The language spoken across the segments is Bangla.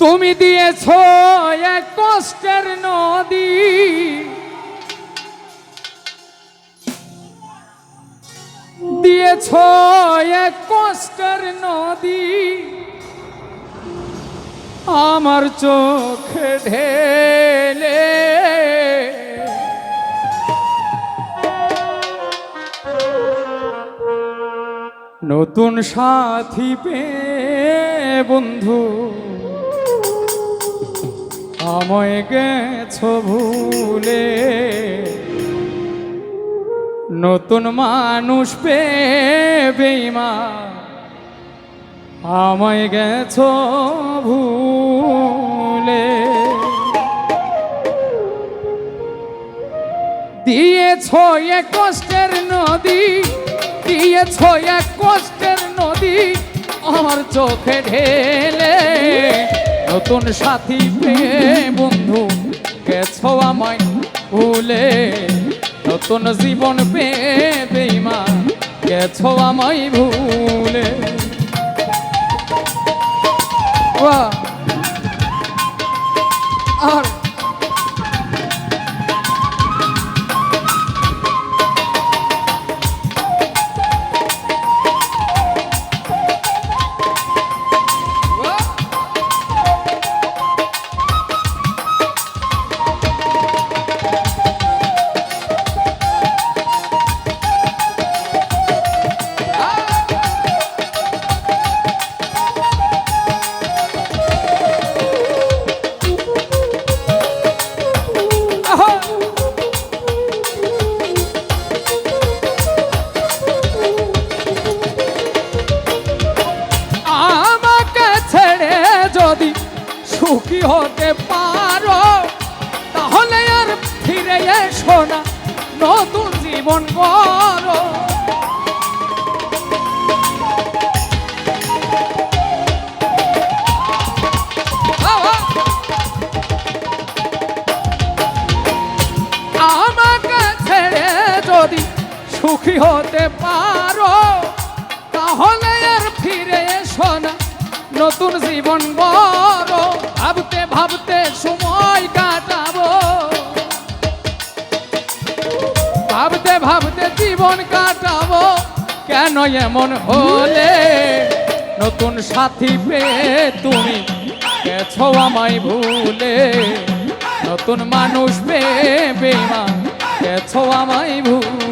তুমি দিয়েছ এক কষ্টের নদী। দিয়েছ এক কষ্টের নদী। আমার চোখ ঢেলে নতুন সাথী পে বন্ধু। আমায় গেছ ভুলে। নতুন মানুষ পে বেমা আমায় গেছ ভুলে। দিয়েছ এক কষ্টের নদী। দিয়েছ এক কষ্টের নদী আমার চোখে ঢেলে। নতুন সাথী পেয়ে বন্ধু গেছো আমায় ভুলে। নতুন জীবন পেয়ে বেইমা গেছো আমায় ভুলে! আর ফিরে এসো না নতুন জীবন করো। আমাকে ছেড়ে যদি সুখী হতে পারো, তাহলে আর ফিরে এসো না, নতুন জীবন বড় ভাবতে ভাবতে সময় ভাবতে ভাবতে জীবন কাটাবো। কেন এমন হলে? নতুন সাথী পেয়ে তুমি গেছো আমায় ভুলে। নতুন মানুষ পেয়ে বেমা গেছো আমায় ভুলে।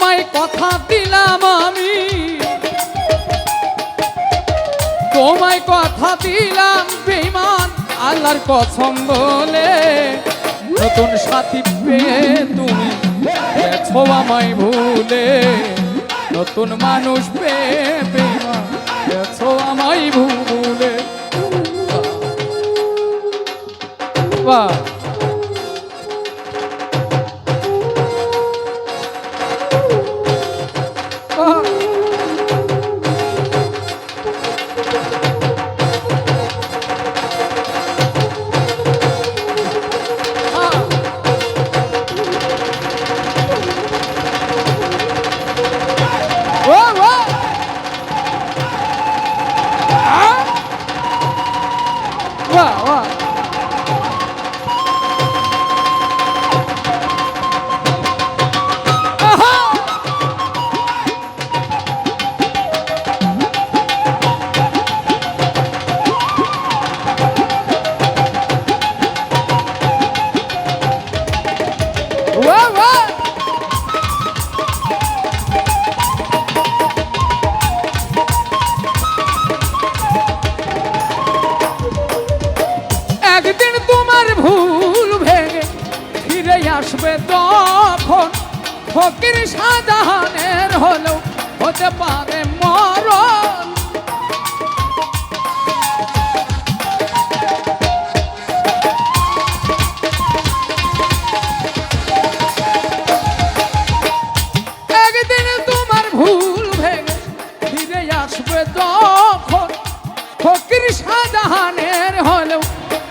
তোমায় কথা দিলাম আমি। তোমায় কথা দিলাম বেমান আল্লাহর কসম বলে নতুন সাথী পেয়ে তুমি আমায় ভুলে। নতুন মানুষ পেয়ে বেইমান গেছো আমায় ভুলে। বাহ। আসবে তখন ফকির শাহজাহানের হলেও হতে পারে মরণ। তোমার আসবে ফকির হলেও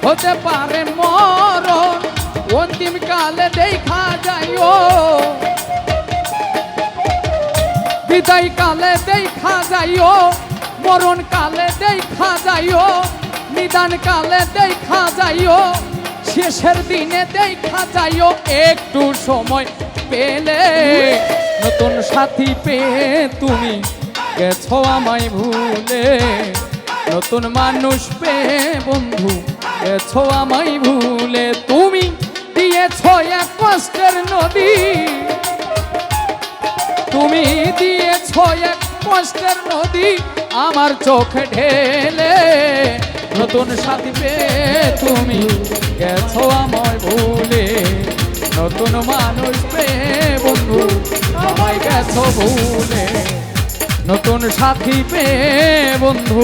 হতে পারে মরণ। অন্তিম কালে দেখা যাইও। বিদায় কালে দেখা যাইও, মরণ কালে দেখা যাইও, নিদান কালে দেখা যাইও, শেষের দিনে দেখা যাইও, একটু সময় পেলে নতুন সাথী পেয়ে তুমি গেছো আমায় ভুলে। নতুন মানুষ পেয়ে বন্ধু গেছো আমায় ভুলে। তুমি দিয়েছ এক কষ্টের নদী। তুমি দিয়েছ এক কষ্টের নদী, আমার চোখ ঢেলে নতুন সাথী পেয়ে তুমি গেছো আমায় ভুলে। নতুন মানুষ পেয়ে বন্ধু আমায় গেছো ভুলে। নতুন সাথী পেয়ে বন্ধু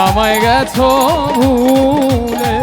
আমায় গেছো ভুলে।